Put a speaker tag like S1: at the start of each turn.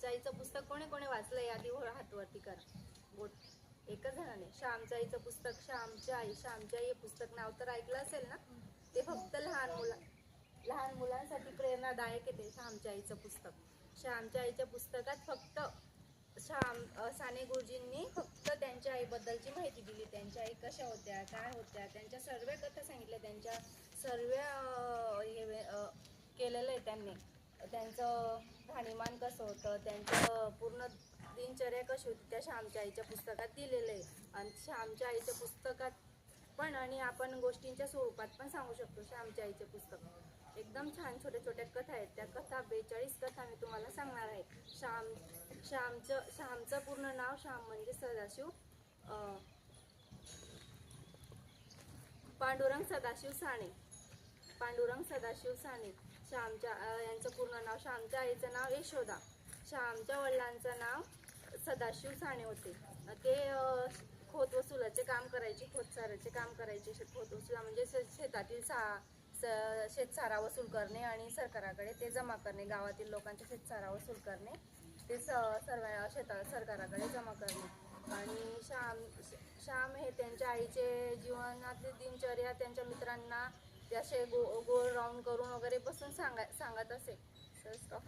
S1: श्यामचाईचं आईचं पुस्तक कोणी कोणी वाचलं यादी वर हातवरती करा. बोट. एकच जणाने. श्यामच्या आईचं पुस्तक श्यामची आई श्यामची आई हे पुस्तक नाव तर ऐकलं असेल ना? ते फक्त लहान मुला लहान मुलांसाठी प्रेरणादायक आहे ते श्यामच्या आईचं पुस्तक. श्यामच्या आईच्या पुस्तकात फक्त श्याम साने गुरुजींनी फक्त त्यांच्या आईबद्दलची माहिती दिली. त्यांच्या आई कशा होत्या काय होत्या त्यांच्या सर्व कथा सांगितल्या. त्यांच्या सर्व हे केलेलं आहे त्यांनी. त्यांचं राहणीमान कसं होतं त्यांचं पूर्ण दिनचर्या कशी होती त्या श्यामच्या आईच्या पुस्तकात दिलेलं आहे. आणि श्यामच्या आईच्या पुस्तकात पण आणि आपण गोष्टींच्या स्वरूपात पण सांगू शकतो श्यामच्या आईचे पुस्तक. एकदम छान छोट्या छोट्या कथा आहेत. त्या कथा बेचाळीस कथा मी तुम्हाला सांगणार आहे. श्याम श्यामचं श्यामचं पूर्ण नाव श्याम म्हणजे सदाशिव पांडुरंग सदाशिव साने. पांडुरंग सदाशिव साने श्यामच्या यांचं पूर्ण नाव श्यामच्या आईचं नाव यशोदा. श्यामच्या वडिलांचं नाव सदाशिव साने होते. ते खोत वसुलाचे काम करायचे खोतसाराचे काम करायचे. शे- खोत वसुला म्हणजे शेतातील सा स- शेतसारा वसूल करणे आणि सरकाराकडे ते जमा करणे गावातील लोकांचे शेतसारा वसूल करणे. ते स सर्व शेता सरकाराकडे जमा करणे. आणि श्याम श्याम हे त्यांच्या आईचे जीवनातली दिनचर्या त्यांच्या मित्रांना असे गो गोल राऊंड करून वगैरे बसून सांगा सांगत असे तर stop.